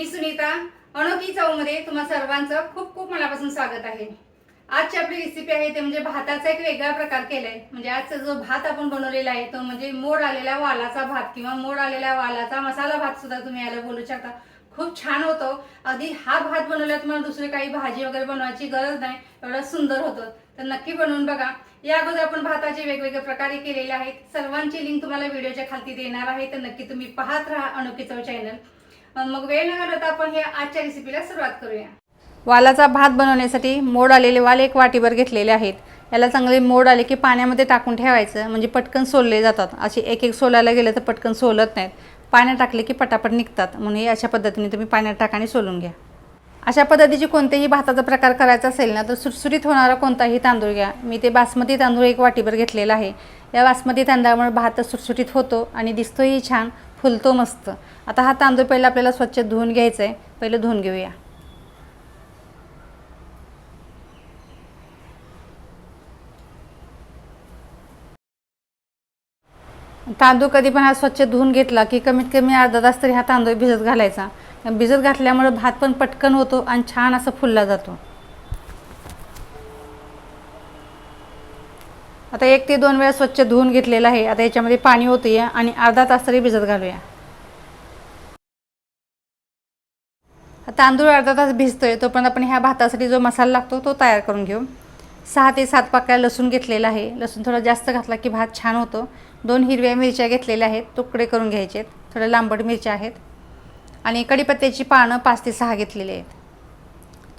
मी सुनीता अनोखी चवमध्ये तुम्हा सर्वांचं खूप खूप मनापासून स्वागत आहे. आजची आपली रेसिपी आहे ते म्हणजे भाताचा एक वेगळा प्रकार केलाय. म्हणजे आजचा जो भात आपण बनवलेला आहे तो म्हणजे मोड आलेला वालाचा भात किंवा मोड आलेला वालाचा मसाला भात सुद्धा तुम्ही याला बोलू शकता. खूप छान होतो. अगदी हा भात बनवला तुम्हाला दुसरी काही भाजी वगैरे बनवायची गरज नाही एवढा सुंदर होतो. तर नक्की बनवून बघा. या अगोदर आपण भाताचे वेगवेगळे प्रकारे केलेले आहेत. सर्वांची लिंक तुम्हाला व्हिडिओच्या खालती देणार आहे तर नक्की तुम्ही पाहत राहा अनोखी चव चॅनल मग वेळ न घालवता आपण हे आजच्या रेसिपीला सुरुवात करूया. वालाचा भात बनवण्यासाठी मोड आलेले वाल एक वाटीभर घेतलेले आहेत. याला चांगले मोड आले की पाण्यामध्ये टाकून ठेवायचं म्हणजे पटकन सोलले जातात. असे एक एक सोलायला गेलं तर पटकन सोलत नाहीत. पाण्यात टाकले की पटापट निघतात. म्हणून हे अशा पद्धतीने तुम्ही पाण्यात टाका आणि सोलून घ्या. अशा पद्धतीचे कोणतेही भाताचा प्रकार करायचा असेल ना तर सुटसुटीत होणारा कोणताही तांदूळ घ्या. मी ते बासमती तांदूळ एक वाटीभर घेतलेला आहे. या बासमती तांदळामुळे भात सुटसुटीत होतो आणि दिसतोही छान फुलतो मस्त. आता हा तांदूळ पहिला आपल्याला स्वच्छ धुवून घ्यायचा आहे पहिलं धुवून घेऊया. तांदूळ कधी पण हा स्वच्छ धुवून घेतला की कमीत कमी अर्धा तास तरी हा तांदूळ भिजत घालायचा. भिजत घातल्यामुळे भात पण पटकन होतो आणि छान असं फुलला जातो. आता एक ते दोन वेळा स्वच्छ धुवून घेतलेलं आहे. आता याच्यामध्ये पाणी होतं आहे आणि अर्धा तास तरी भिजत घालूया. तांदूळ अर्धा तास भिजतोय तोपर्यंत आपण ह्या भातासाठी जो मसाला लागतो तो तयार करून घेऊ. सहा ते सात पाकळ्या लसूण घेतलेला आहे. लसूण थोडा जास्त घातला की भात छान होतो. दोन हिरव्या मिरच्या घेतलेल्या आहेत तुकडे करून घ्यायचे आहेत थोड्या लांबट मिरच्या आहेत. आणि कढीपत्त्याची पानं पाच ते सहा घेतलेली आहेत.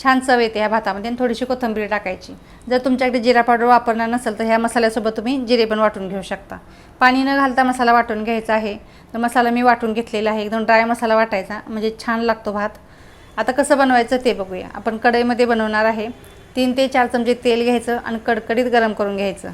छान चव येते ह्या भातामध्ये आणि थोडीशी कोथिंबीर टाकायची. जर तुमच्याकडे जिरा पावडर वापरणार नसेल तर ह्या मसाल्यासोबत तुम्ही जिरे पण वाटून घेऊ शकता. पाणी न घालता मसाला वाटून घ्यायचा आहे. तर मसाला मी वाटून घेतलेला आहे. एकदम ड्राय मसाला वाटायचा म्हणजे छान लागतो भात. आता कसं बनवायचं ते बघूया. आपण कढईमध्ये बनवणार आहे. तीन ते चार चमचे तेल घ्यायचं आणि कडकडीत गरम करून घ्यायचं.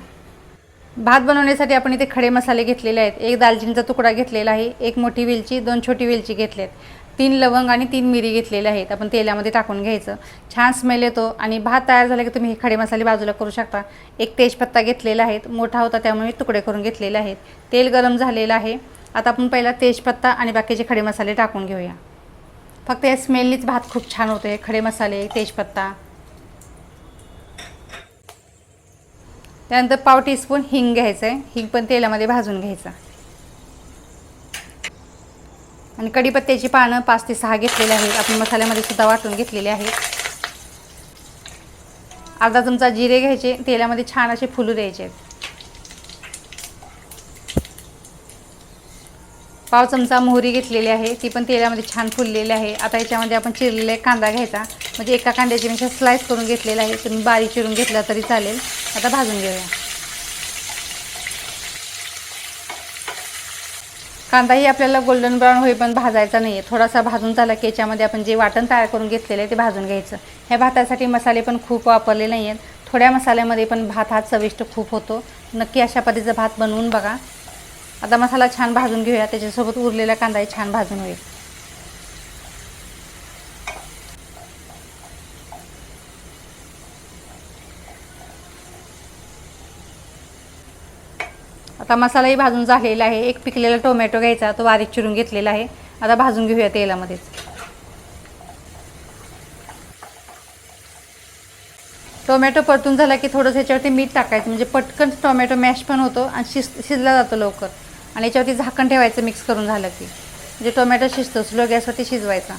भात बनवण्यासाठी आपण इथे खडे मसाले घेतलेले आहेत. एक दालचिनीचा तुकडा घेतलेला आहे एक मोठी वेलची दोन छोटी वेलची घेतली आहेत तीन लवंग आणि तीन मिरी घेतलेले आहेत. आपण तेलामध्ये टाकून घ्यायचं. छान स्मेल येतो आणि भात तयार झाला की तुम्ही हे खडे मसाले बाजूला करू शकता. एक तेजपत्ता घेतलेला आहे. मोठा होता त्यामुळे तुकडे करून घेतलेले आहेत. तेल गरम झालेलं आहे. आता आपण पहिला तेजपत्ता आणि बाकीचे खडे मसाले टाकून घेऊया. फक्त या स्मेलनीच भात खूप छान होतो खडे मसाले तेजपत्ता. त्यानंतर पाव टीस्पून हिंग घ्यायचं आहे हिंग पण तेलामध्ये भाजून घ्यायचा. आणि कढीपत्त्याची पानं पाच ते सहा घेतलेले आहेत. आपण मसाल्यामध्ये सुद्धा वाटून घेतलेले आहेत. अर्धा चमचा जिरे घ्यायचे. तेलामध्ये छान असे फुलू द्यायचे आहेत. पाव चमचा मोहरी घेतलेली आहे. ती पण तेलामध्ये छान फुललेली आहे. आता याच्यामध्ये आपण चिरलेला कांदा घ्यायचा. म्हणजे एका कांद्याची मी स्लाईस करून घेतलेला आहे. तुम्ही बारीक चिरून घेतला तरी चालेल. आता भाजून घेऊया. कांदाही आपल्याला गोल्डन ब्राऊन पण भाजायचा नाही आहे थोडासा भाजून झाला की याच्यामध्ये आपण जे वाटण तयार करून घेतलेलं आहे ते भाजून घ्यायचं. ह्या भातासाठी मसाले पण खूप वापरले नाही आहेत थोड्या मसाल्यामध्ये पण भात हा चविष्ट खूप होतो. नक्की अशा पद्धतीचा भात बनवून बघा. आता मसाला छान भाजून घेऊया. त्याच्यासोबत उरलेला कांदाही छान भाजून होईल. आता मसालाही भाजून झालेला आहे. एक पिकलेला टोमॅटो घ्यायचा तो बारीक चिरून घेतलेला आहे. आता भाजून घेऊया तेलामध्येच. टोमॅटो परतून झाला की थोडंसं ह्याच्यावरती मीठ टाकायचं. म्हणजे पटकन टोमॅटो मॅश पण होतो आणि शिज शिजला जातो लवकर. आणि याच्यावरती झाकण ठेवायचं मिक्स करून झालं की. म्हणजे टोमॅटो शिजतो स्लो गॅसवरती शिजवायचा.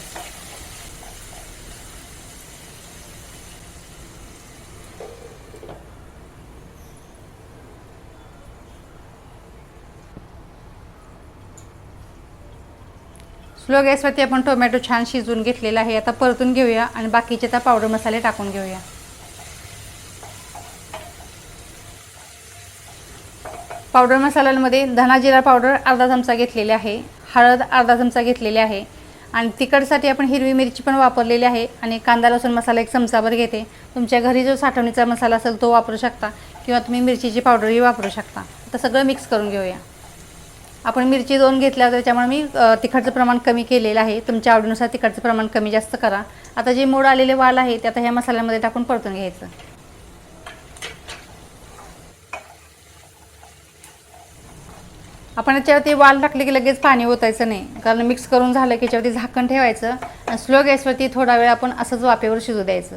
स्लो गॅसवरती आपण टोमॅटो छान शिजवून घेतलेला आहे. आता परतून घेऊया आणि बाकीचे आता पावडर मसाले टाकून घेऊया. पावडर मसाल्यांमध्ये धना जिरा पावडर अर्धा चमचा घेतलेली आहे. हळद अर्धा चमचा घेतलेली आहे. आणि तिखटसाठी आपण हिरवी मिरची पण वापरलेली आहे. आणि कांदा लसूण मसाला एक चमचाभर घेते. तुमच्या घरी जो साठवणीचा मसाला असेल तो वापरू शकता. किंवा तुम्ही मिरचीची पावडरही वापरू शकता. आता सगळं मिक्स करून घेऊया. आपण मिरची दोन घेतल्या त्याच्यामुळे मी तिखटचं प्रमाण कमी केलेलं आहे. तुमच्या आवडीनुसार तिखटचं प्रमाण कमी जास्त करा. आता जे मोड आलेले वाल आहे ते आता ह्या मसाल्यामध्ये टाकून परतून घ्यायचं. आपण याच्यावरती वाल टाकले की लगेच पाणी ओतायचं नाही. कारण मिक्स करून झालं की याच्यावरती झाकण ठेवायचं आणि स्लो गॅसवरती थोडा वेळ आपण असंच वाफेवर शिजू द्यायचं.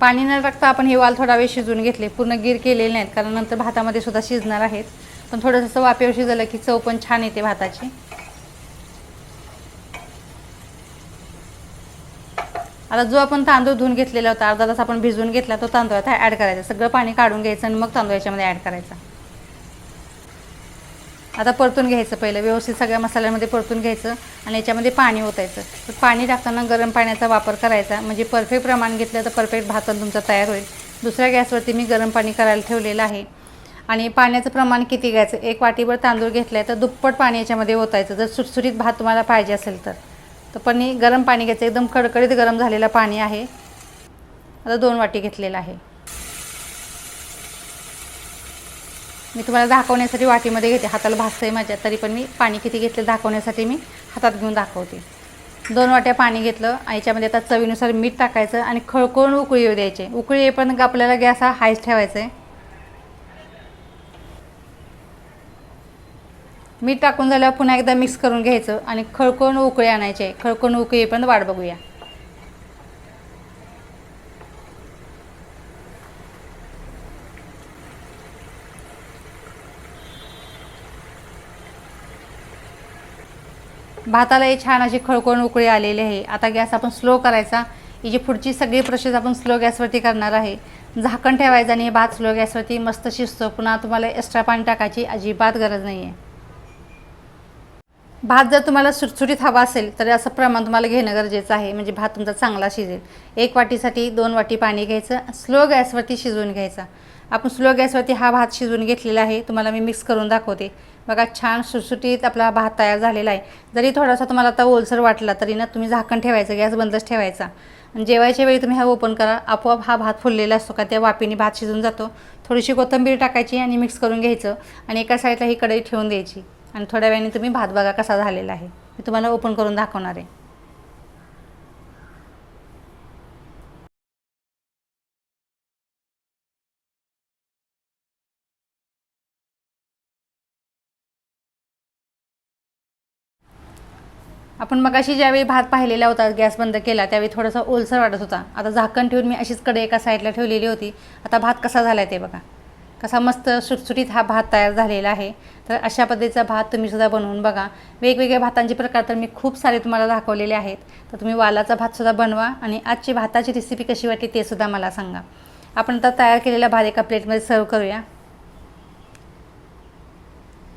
पाणी न टाकता आपण हे वाल थोडा वेळ शिजून घेतले. पूर्ण गिर केलेले नाहीत कारण नंतर भातामध्ये सुद्धा शिजणार आहेत. पण थोडंसं वापेवर वाफेवर शिजलं की चव पण छान येते भाताची. आता जो आपण तांदूळ धुवून घेतलेला होता अर्धा तास आपण भिजवून घेतला तो तांदूळ आता ॲड करायचा. सगळं पाणी काढून घ्यायचं आणि मग तांदूळ याच्यामध्ये ॲड करायचा. आता परतून घ्यायचं पहिलं. व्यवस्थित सगळ्या मसाल्यामध्ये परतून घ्यायचं आणि याच्यामध्ये पाणी ओतायचं. तर पाणी टाकताना गरम पाण्याचा वापर करायचा. म्हणजे परफेक्ट प्रमाण घेतलं तर परफेक्ट भात पण तुमचा तयार होईल. दुसऱ्या गॅसवरती मी गरम पाणी करायला ठेवलेलं आहे. आणि पाण्याचं प्रमाण किती घ्यायचं? एक वाटीभर तांदूळ घेतला आहे तर दुप्पट पाणी याच्यामध्ये ओतायचं. जर सुटसुटीत भात तुम्हाला पाहिजे असेल तर. तर पण गरम पाणी घ्यायचं. एकदम कडकडीत गरम झालेलं पाणी आहे. आता दोन वाटी घेतलेलं आहे. मी तुम्हाला दाखवण्यासाठी वाटीमध्ये घेते. हाताला भासतंय माझ्या. तरी पण मी पाणी किती घेतलं दाखवण्यासाठी मी हातात घेऊन दाखवते. दोन वाट्या पाणी घेतलं. याच्यामध्ये आता चवीनुसार मीठ टाकायचं आणि खळखळून उकळी येऊ द्यायचे. उकळी येईपर्यंत आपल्याला गॅस हा हायच ठेवायचा आहे. मीठ टाकून झाल्यावर पुन्हा एकदा मिक्स करून घ्यायचं आणि खळखळून उकळी आणायचे खळखळून उकळी येईपर्यंत वाट बघूया. भातालाही छान अशी खळखळून उकळी आलेली आहे. आता गॅस आपण स्लो करायचा. ही जी पुढची सगळी प्रोसेस आपण स्लो गॅसवरती करणार आहे झाकण ठेवायचं आणि भात स्लो गॅसवरती मस्त शिजतो. पुन्हा तुम्हाला एक्स्ट्रा पाणी टाकायची अजिबात गरज नाही आहे भात जर तुम्हाला सुटसुटीत हवा असेल तर असं प्रमाण तुम्हाला घेणं गरजेचं आहे. म्हणजे भात तुमचा चांगला शिजेल. एक वाटीसाठी दोन वाटी पाणी घ्यायचं. स्लो गॅसवरती शिजवून घ्यायचा. आपण स्लो गॅसवरती हा भात शिजवून घेतलेला आहे. तुम्हाला मी मिक्स करून दाखवते. बघा छान सुटसुटीत आपला भात तयार झालेला आहे. जरी थोडासा तुम्हाला आता ओलसर वाटला तरी ना तुम्ही झाकण ठेवायचं गॅस बंदच ठेवायचा. आणि जेवायच्या वेळी तुम्ही हा ओपन करा. आपोआप हा भात फुललेला असतो का त्या वापीने भात शिजून जातो. थोडीशी कोथिंबीर टाकायची आणि मिक्स करून घ्यायचं आणि एका साईडला ही कढई ठेवून द्यायची. आणि थोड्या वेळाने तुम्ही भात बघा कसा झालेला आहे. मी तुम्हाला ओपन करून दाखवणार आहे. आपण मगाशी ज्यावेळी भात पाहिलेला होता गॅस बंद केला त्यावेळी थोडासा ओलसर वाटत होता. आता झाकण ठेवून मी अशीच कडे एका साईडला ठेवलेली होती. आता भात कसा झाला आहे ते बघा. कसा मस्त सुटसुटीत हा भात तयार झालेला आहे. तर अशा पद्धतीचा भात तुम्हीसुद्धा बनवून बघा. वेगवेगळ्या भातांचे प्रकार तर मी खूप सारे तुम्हाला दाखवलेले आहेत. तर तुम्ही वालाचा भातसुद्धा बनवा आणि आजची भाताची रेसिपी कशी वाटली ते सुद्धा मला सांगा. आपण आता तयार केलेला भात एका प्लेटमध्ये सर्व करूया.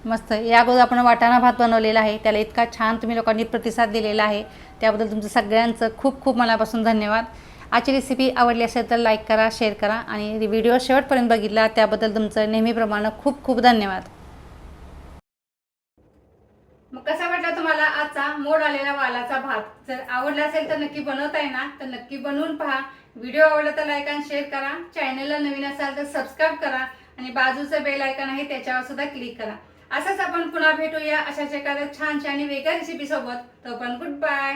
मस्त. या अगोदर आपण वाटाणा भात बनवलेला आहे. त्याला इतका छान तुम्ही लोकांनी प्रतिसाद दिलेला आहे. त्याबद्दल तुमचं सगळ्यांचं खूप खूप मनापासून धन्यवाद. आजची रेसिपी आवडली असेल तर लाईक करा शेअर करा आणि व्हिडिओ शेवटपर्यंत बघितला त्याबद्दल तुमचं नेहमीप्रमाणे खूप खूप धन्यवाद. मग कसा वाटला तुम्हाला आजचा मोड आलेला वालाचा भात? जर आवडला असेल तर नक्की बनवताय ना? तर नक्की बनवून पहा. व्हिडिओ आवडला तर लाईक आणि शेअर करा. चॅनलला नवीन असाल तर सबस्क्राईब करा. आणि बाजूचं बेल आयकन आहे त्याच्यावर सुद्धा क्लिक करा. असंच आपण पुन्हा भेटूया अशाच एखाद्या छानशा आणि वेगळ्या रेसिपी सोबत. तो पण गुड बाय